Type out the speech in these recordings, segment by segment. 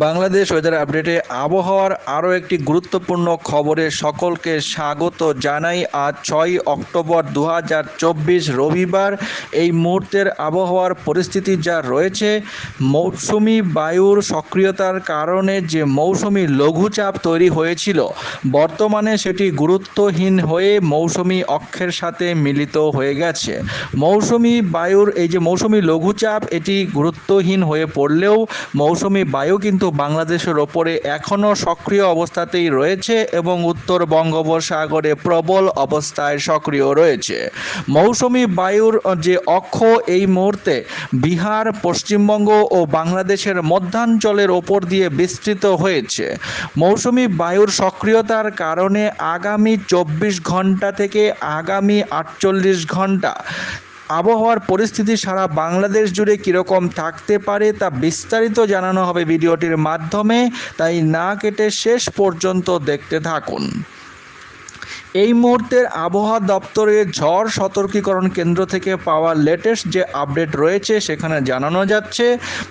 Bangladesh weather আপডেটে আবহাওয়ার আরও একটি গুরুত্বপূর্ণ খবরে সকলকে স্বাগত জানাই। আজ ছয় অক্টোবর দু হাজার চব্বিশ রবিবার এই মুহূর্তের আবহাওয়ার পরিস্থিতি যা রয়েছে, মৌসুমি বায়ুর সক্রিয়তার কারণে যে মৌসুমি লঘুচাপ তৈরি হয়েছিল, বর্তমানে সেটি গুরুত্বহীন হয়ে মৌসুমি অক্ষের সাথে মিলিত হয়ে গেছে। মৌসুমি বায়ুর এই যে মৌসুমি লঘুচাপ, এটি গুরুত্বহীন হয়ে পড়লেও মৌসুমি বায়ু কিন্তু বাংলাদেশের ওপরে এখনও সক্রিয় অবস্থাতেই রয়েছে এবং উত্তর বঙ্গোপসাগরে প্রবল অবস্থায় সক্রিয় রয়েছে। মৌসুমি বায়ুর যে অক্ষ এই মুহূর্তে বিহার, পশ্চিমবঙ্গ ও বাংলাদেশের মধ্যাঞ্চলের ওপর দিয়ে বিস্তৃত হয়েছে। মৌসুমি বায়ুর সক্রিয়তার কারণে আগামী চব্বিশ ঘণ্টা থেকে আগামী আটচল্লিশ ঘণ্টা আবহাওয়ার পরিস্থিতি সারা বাংলাদেশ জুড়ে কীরকম থাকতে পারে তা বিস্তারিত জানানো হবে ভিডিওটির মাধ্যমে। তাই না কেটে শেষ পর্যন্ত দেখতে থাকুন। এই মুহূর্তের আবহাওয়া দপ্তরের ঝড় সতর্কীকরণ কেন্দ্র থেকে পাওয়া লেটেস্ট যে আপডেট রয়েছে সেখানে জানানো যাচ্ছে,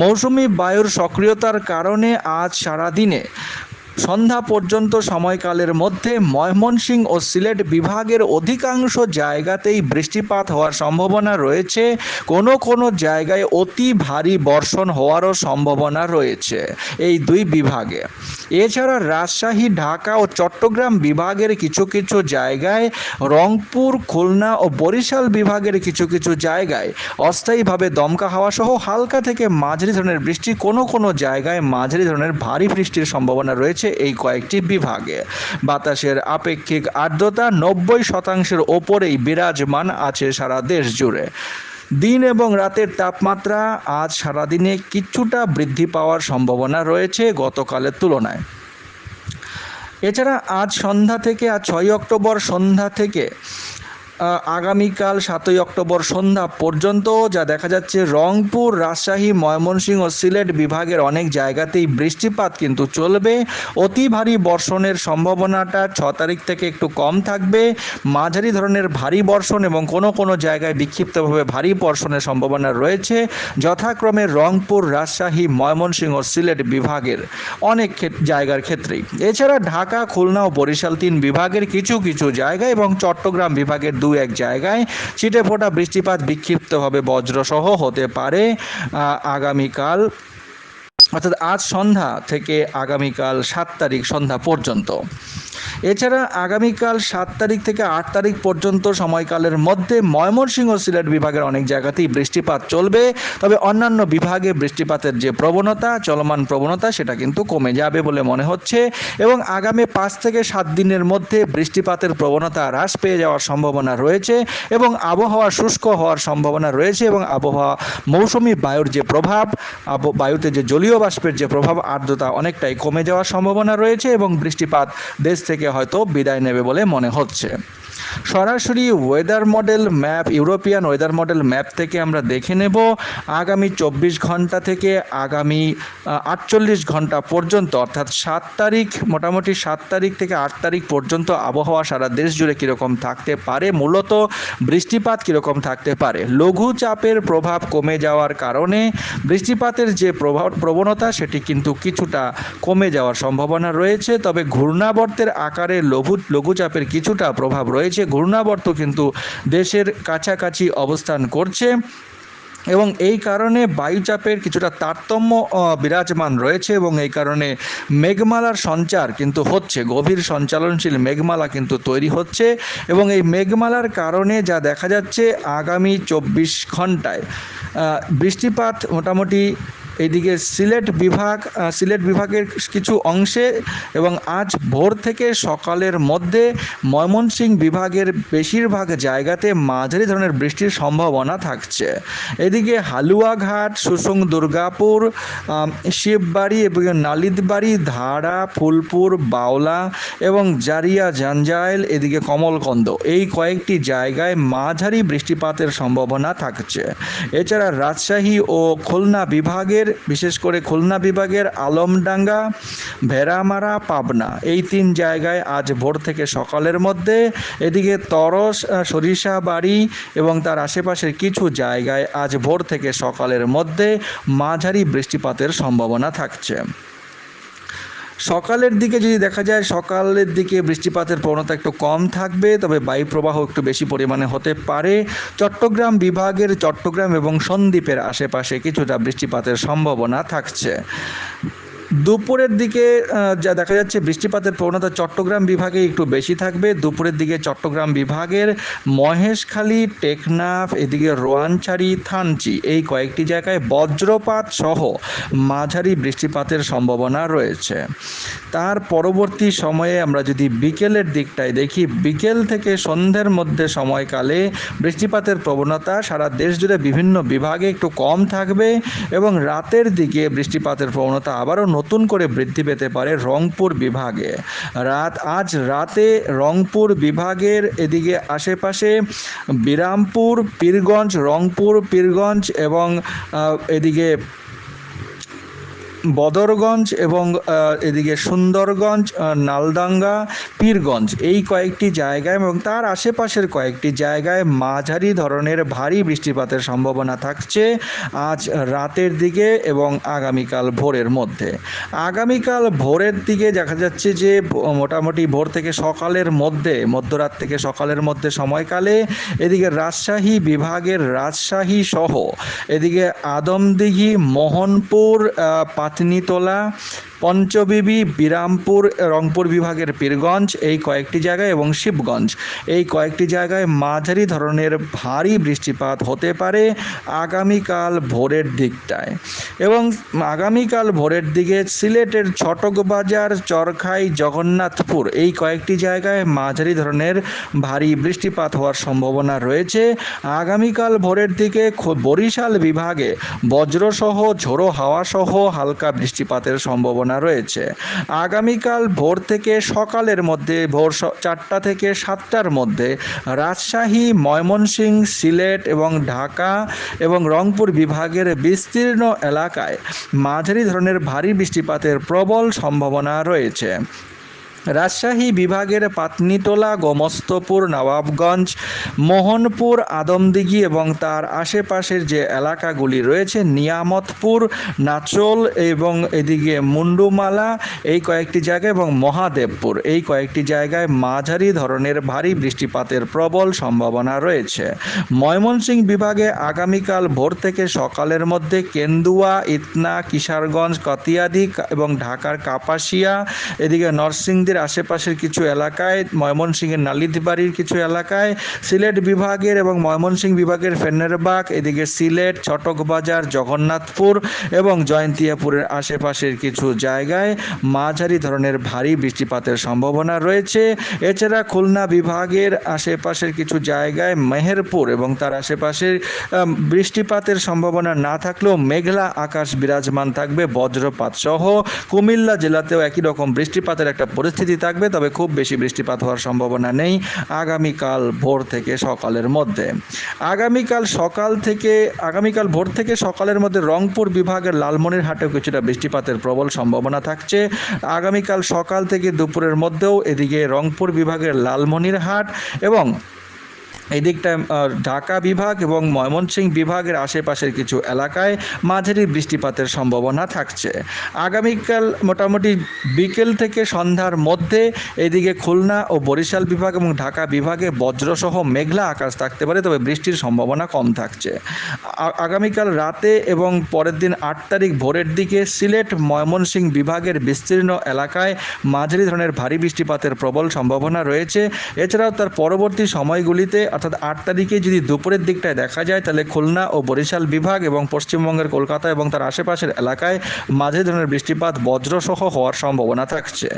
মৌসুমি বায়ুর সক্রিয়তার কারণে আজ সারাদিনে সন্ধ্যা পর্যন্ত সময়কালের মধ্যে ময়মনসিংহ ও সিলেট বিভাগের অধিকাংশ জায়গাতেই বৃষ্টিপাত হওয়ার সম্ভাবনা রয়েছে। কোনো কোনো জায়গায় অতি ভারী বর্ষণ হওয়ারও সম্ভাবনা রয়েছে এই দুই বিভাগে। এছাড়া রাজশাহী, ঢাকা ও চট্টগ্রাম বিভাগের কিছু কিছু জায়গায়, রংপুর, খুলনা ও বরিশাল বিভাগের কিছু কিছু জায়গায় অস্থায়ীভাবে দমকা হাওয়া সহ হালকা থেকে মাঝারি ধরনের বৃষ্টি কোনো কোনো জায়গায় মাঝারি ধরনের ভারী বৃষ্টির সম্ভাবনা রয়েছে। এই কয়েকটি বিভাগে। বাতাসের আপেক্ষিক আর্দ্রতা নব্বই শতাংশের ওপরেই বিরাজমান আছে সারা দেশ জুড়ে। দিন এবং রাতের তাপমাত্রা আজ সারাদিনে কিছুটা বৃদ্ধি পাওয়ার সম্ভাবনা রয়েছে গতকালের তুলনায়। এছাড়া আজ সন্ধ্যা থেকে আজ ছয় অক্টোবর সন্ধ্যা থেকে আগামীকাল সাতই অক্টোবর সন্ধ্যা পর্যন্ত, যা দেখা যাচ্ছে রংপুর, রাজশাহী, ময়মনসিংহ ও সিলেট বিভাগের অনেক জায়গাতেই বৃষ্টিপাত কিন্তু চলবে। অতি ভারী বর্ষণের সম্ভাবনাটা ছ তারিখ থেকে একটু কম থাকবে। মাঝারি ধরনের ভারী বর্ষণ এবং কোনো কোনো জায়গায় বিক্ষিপ্তভাবে ভারী বর্ষণের সম্ভাবনা রয়েছে, যথাক্রমে রংপুর, রাজশাহী, ময়মনসিংহ সিলেট বিভাগের অনেক জায়গার ক্ষেত্রেই। এছাড়া ঢাকা, খুলনা ও বরিশাল তিন বিভাগের কিছু কিছু জায়গা এবং চট্টগ্রাম বিভাগের দু এক জায়গায়। ছিটে ফোটা বৃষ্টিপাত বিক্ষিপ্তভাবে বজ্রসহ, হতে পারে আগামীকাল অর্থাৎ আজ সন্ধ্যা থেকে আগামীকাল সাত তারিখ সন্ধ্যা পর্যন্ত। এছাড়া আগামীকাল সাত তারিখ থেকে আট তারিখ পর্যন্ত সময়কালের মধ্যে ময়মনসিংহ সিলেট বিভাগের অনেক জায়গাতেই বৃষ্টিপাত চলবে। তবে অন্যান্য বিভাগে বৃষ্টিপাতের যে প্রবণতা, চলমান প্রবণতা, সেটা কিন্তু কমে যাবে বলে মনে হচ্ছে এবং আগামী পাঁচ থেকে সাত দিনের মধ্যে বৃষ্টিপাতের প্রবণতা হ্রাস পেয়ে যাওয়ার সম্ভাবনা রয়েছে এবং আবহাওয়া শুষ্ক হওয়ার সম্ভাবনা রয়েছে এবং আবহাওয়া মৌসুমি বায়ুর যে প্রভাব বায়ুতে যে জলীয় বাষ্পের যে প্রভাব, আর্দ্রতা অনেকটাই কমে যাওয়ার সম্ভাবনা রয়েছে এবং বৃষ্টিপাত দেশ থেকে হয়তো বিদায় নেবে বলে মনে হচ্ছে। সরাসরি weather model map European weather model map থেকে আমরা দেখে নেব। আগামী চব্বিশ ঘণ্টা থেকে আগামী আটচল্লিশ ঘণ্টা পর্যন্ত, অর্থাৎ সাত তারিখ, মোটামুটি সাত তারিখ থেকে আট তারিখ পর্যন্ত আবহাওয়া সারা দেশ জুড়ে কীরকম থাকতে পারে? মূলত বৃষ্টিপাত কীরকম থাকতে পারে? লঘু চাপের প্রভাব কমে যাওয়ার কারণে বৃষ্টিপাতের যে প্রভাব, প্রবণতা, সেটি কিন্তু কিছুটা কমে যাওয়ার সম্ভাবনা রয়েছে। তবে ঘূর্ণাবর্তের আকারে লঘু লঘুচাপের কিছুটা প্রভাব রয়েছে ঘূর্ণাবর্ত কিন্তু দেশের কাছাকাছি অবস্থান করছে। এবং এই কারণে বায়ুচাপের কিছুটা তারতম্য বিরাজমান রয়েছে এবং এই কারণে মেঘমালার সঞ্চার কিন্তু হচ্ছে। গভীর সঞ্চালনশীল মেঘমালা কিন্তু তৈরি হচ্ছে এবং এই মেঘমালার কারণে যা দেখা যাচ্ছে, আগামী চব্বিশ ঘন্টায় বৃষ্টিপাত মোটামুটি এইদিকে সিলেট বিভাগ সিলেট বিভাগের কিছু অংশে এবং আজ ভোর থেকে সকালের মধ্যে ময়মনসিংহ বিভাগের বেশিরভাগ জায়গাতে মাঝারি ধরনের বৃষ্টির সম্ভাবনা থাকছে। এদিকে হালুয়াঘাট, সুসুং দুর্গাপুর শিববাড়ি এবং নালিদবাড়ি ধারা, ফুলপুর, বাওলা এবং জারিয়া, জাঞ্জাইল, এদিকে কমলকন্দ এই কয়েকটি জায়গায় মাঝারি বৃষ্টিপাতের সম্ভাবনা থাকছে। এছাড়া রাজশাহী ও খুলনা বিভাগের বিভাগের, বিশেষ করে খুলনা বিভাগের আলমডাঙ্গা, ভেড়ামারা, পাবনা। এই তিন জায়গায় আজ ভোর থেকে সকালের মধ্যে এদিকে তরস সরিষা বাড়ি এবং তার আশেপাশের কিছু জায়গায় আজ ভোর থেকে সকালের মধ্যে মাঝারি বৃষ্টিপাতের সম্ভাবনা থাকছে। সকালের দিকে যদি দেখা যায়, সকালের দিকে বৃষ্টিপাতের প্রবণতা একটু কম থাকবে, তবে বায়ুপ্রবাহ একটু বেশি পরিমাণে হতে পারে। চট্টগ্রাম বিভাগের চট্টগ্রাম এবং সন্দ্বীপের আশেপাশে কিছুটা বৃষ্টিপাতের সম্ভাবনা থাকছে। দুপুরের দিকে যা দেখা যাচ্ছে বৃষ্টিপাতের প্রবণতা চট্টগ্রাম বিভাগে একটু বেশি থাকবে। দুপুরের দিকে চট্টগ্রাম বিভাগের মহেশখালী, টেকনাফ, এদিকে রোয়ানছাড়ি, থানচি এই কয়েকটি জায়গায় বজ্রপাত সহ মাঝারি বৃষ্টিপাতের সম্ভাবনা রয়েছে। তার পরবর্তী সময়ে আমরা যদি বিকেলের দিকটায় দেখি, বিকেল থেকে সন্ধ্যের মধ্যে সময়কালে বৃষ্টিপাতের প্রবণতা সারা দেশ জুড়ে বিভিন্ন বিভাগে একটু কম থাকবে এবং রাতের দিকে বৃষ্টিপাতের প্রবণতা আবারও নতুন করে বৃদ্ধি পেতে পারে রংপুর বিভাগে। রাত, আজ রাতে রংপুর বিভাগের এদিকে আশেপাশে বিরামপুর, পীরগঞ্জ, রংপুর, পীরগঞ্জ এবং এদিকে বদরগঞ্জ এবং এদিকে সুন্দরগঞ্জ নালদাঙ্গা পীরগঞ্জ এই কয়েকটি জায়গায় এবং তার আশেপাশের কয়েকটি জায়গায় মাঝারি ধরনের ভারী বৃষ্টিপাতের সম্ভাবনা থাকছে আজ রাতের দিকে এবং আগামীকাল ভোরের মধ্যে। আগামীকাল ভোরের দিকে দেখা যাচ্ছে যে মোটামুটি ভোর থেকে সকালের মধ্যে মধ্যরাত থেকে সকালের মধ্যে সময়কালে এদিকে রাজশাহী বিভাগের রাজশাহী সহ এদিকে আদমদিঘি মোহনপুর আহ, পাতনিতলা পঞ্চবিবি, বিরামপুর, রংপুর বিভাগের পীরগঞ্জ, এই কয়েকটি জায়গায় এবং শিবগঞ্জ। এই কয়েকটি জায়গায় মাঝারি ধরনের ভারী বৃষ্টিপাত হতে পারে আগামীকাল ভোরের দিকটায়। এবং আগামীকাল ভোরের দিকে সিলেটের ছটকবাজার, চরখাই, জগন্নাথপুর এই কয়েকটি জায়গায় মাঝারি ধরনের ভারী বৃষ্টিপাত হওয়ার সম্ভাবনা রয়েছে। আগামীকাল ভোরের দিকে বরিশাল বিভাগে বজ্রসহ, ঝোড়ো হাওয়াসহ হালকা বৃষ্টিপাতের সম্ভাবনা রয়েছে। আগামীকাল ভোর থেকে সকালের মধ্যে, ভোর চারটা থেকে সাতটার মধ্যে রাজশাহী, ময়মনসিংহ, সিলেট এবং ঢাকা এবং রংপুর বিভাগের বিস্তীর্ণ এলাকায় মাঝারি ধরনের ভারী বৃষ্টিপাতের প্রবল সম্ভাবনা রয়েছে। রাজশাহী বিভাগের পাতনিটোলা গোমস্তপুর, নবাবগঞ্জ, মোহনপুর, আদমদিঘি এবং তার আশেপাশের যে এলাকাগুলি রয়েছে, নিয়ামতপুর, নাচল এবং এদিকে মুন্ডুমালা, এই কয়েকটি জায়গা এবং মহাদেবপুর, এই কয়েকটি জায়গায় মাঝারি ধরনের ভারী বৃষ্টিপাতের প্রবল সম্ভাবনা রয়েছে। ময়মনসিংহ বিভাগে আগামীকাল ভোর থেকে সকালের মধ্যে কেন্দুয়া, ইতনা, কিশোরগঞ্জ, কতিয়াদি এবং ঢাকার কাপাসিয়া, এদিকে নরসিংদীর আশেপাশের কিছু এলাকায়, ময়মনসিংহের নালিতবাড়ির কিছু এলাকায়, সিলেট বিভাগের এবং ময়মনসিংহ বিভাগের ফেন্নেরবাগ, এদিকে সিলেট, চটকবাজার, জগন্নাথপুর এবং জয়ন্তিয়াপুরের আশেপাশের কিছু জায়গায় মাঝারি ধরনের ভারী বৃষ্টিপাতের সম্ভাবনা রয়েছে। এছাড়া খুলনা বিভাগের আশেপাশের কিছু জায়গায় মেহেরপুর এবং তার আশেপাশের বৃষ্টিপাতের সম্ভাবনা না থাকলেও মেঘলা আকাশ বিরাজমান থাকবে। বজ্রপাত সহ কুমিল্লা জেলাতেও একই রকম বৃষ্টিপাতের একটা পরিস্থিতি থাকবে, তবে খুব বেশি বৃষ্টিপাত হওয়ার সম্ভাবনা নেই আগামীকাল ভোর থেকে সকালের মধ্যে। আগামীকাল সকাল থেকে, আগামীকাল ভোর থেকে সকালের মধ্যে রংপুর বিভাগের লালমনিরহাটেও কিছুটা বৃষ্টিপাতের প্রবল সম্ভাবনা থাকছে। আগামীকাল সকাল থেকে দুপুরের মধ্যেও এদিকে রংপুর বিভাগের লালমনিরহাট এবং এই দিকটায় ঢাকা বিভাগ এবং ময়মনসিংহ বিভাগের আশেপাশের কিছু এলাকায় মাঝারি বৃষ্টিপাতের সম্ভাবনা থাকছে। আগামীকাল মোটামুটি বিকেল থেকে সন্ধ্যার মধ্যে এদিকে খুলনা ও বরিশাল বিভাগ এবং ঢাকা বিভাগে বজ্রসহ মেঘলা আকাশ থাকতে পারে, তবে বৃষ্টির সম্ভাবনা কম থাকছে। আগামীকাল রাতে এবং পরের দিন আট তারিখ ভোরের দিকে সিলেট, ময়মনসিংহ বিভাগের বিস্তীর্ণ এলাকায় মাঝারি ধরনের ভারী বৃষ্টিপাতের প্রবল সম্ভাবনা রয়েছে। এছাড়াও তার পরবর্তী সময়গুলিতে অর্থাৎ আট তারিখে যদি দুপুরের দিকটায় দেখা যায়, তাহলে খুলনা ও বরিশাল বিভাগ এবং পশ্চিমবঙ্গের কলকাতা এবং তার আশেপাশের এলাকায় মাঝে ধরনের বৃষ্টিপাত বজ্রসহ হওয়ার সম্ভাবনা থাকছে।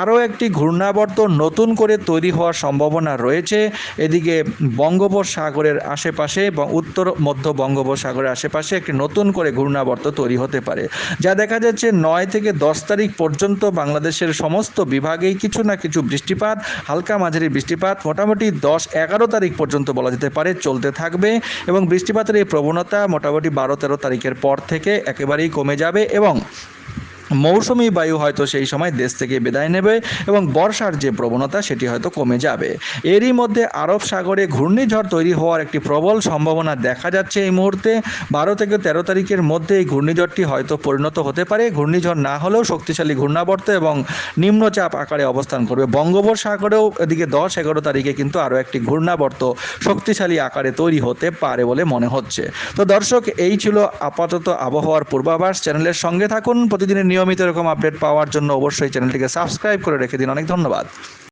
আরও একটি ঘূর্ণাবর্ত নতুন করে তৈরি হওয়ার সম্ভাবনা রয়েছে। এদিকে বঙ্গোপসাগরের আশেপাশে এবং উত্তর মধ্য বঙ্গোপসাগরের আশেপাশে একটি নতুন করে ঘূর্ণাবর্ত তৈরি হতে পারে। যা দেখা যাচ্ছে নয় থেকে দশ তারিখ পর্যন্ত বাংলাদেশের সমস্ত বিভাগেই কিছু না কিছু বৃষ্টিপাত, হালকা মাঝারি বৃষ্টিপাত, মোটামুটি দশ এগারো তারিখ পর্যন্ত বলা যেতে পারে, চলতে থাকবে এবং বৃষ্টিপাতের এই প্রবণতা মোটামুটি বারো তেরো তারিখের পর থেকে একেবারেই কমে যাবে এবং মৌসুমি বায়ু হয়তো সেই সময় দেশ থেকে বিদায় নেবে এবং বর্ষার যে প্রবণতা সেটি হয়তো কমে যাবে। এরই মধ্যে আরব সাগরে ঘূর্ণিঝড় তৈরি হওয়ার একটি প্রবল সম্ভাবনা দেখা যাচ্ছে এই মুহূর্তে। বারো থেকে তেরো তারিখের মধ্যে এই ঘূর্ণিঝড়টি হয়তো পরিণত হতে পারে। ঘূর্ণিঝড় না হলেও শক্তিশালী ঘূর্ণাবর্ত এবং নিম্নচাপ আকারে অবস্থান করবে। বঙ্গোপসাগরেও এদিকে দশ, এগারো তারিখে কিন্তু আরও একটি ঘূর্ণাবর্ত শক্তিশালী আকারে তৈরি হতে পারে বলে মনে হচ্ছে। তো দর্শক, এই ছিল আপাতত আবহাওয়ার পূর্বাভাস। চ্যানেলের সঙ্গে থাকুন। প্রতিদিনের নিয়মিত এরকম আপডেট পাওয়ার জন্য অবশ্যই চ্যানেলটিকে সাবস্ক্রাইব করে রেখে দিন। অনেক ধন্যবাদ।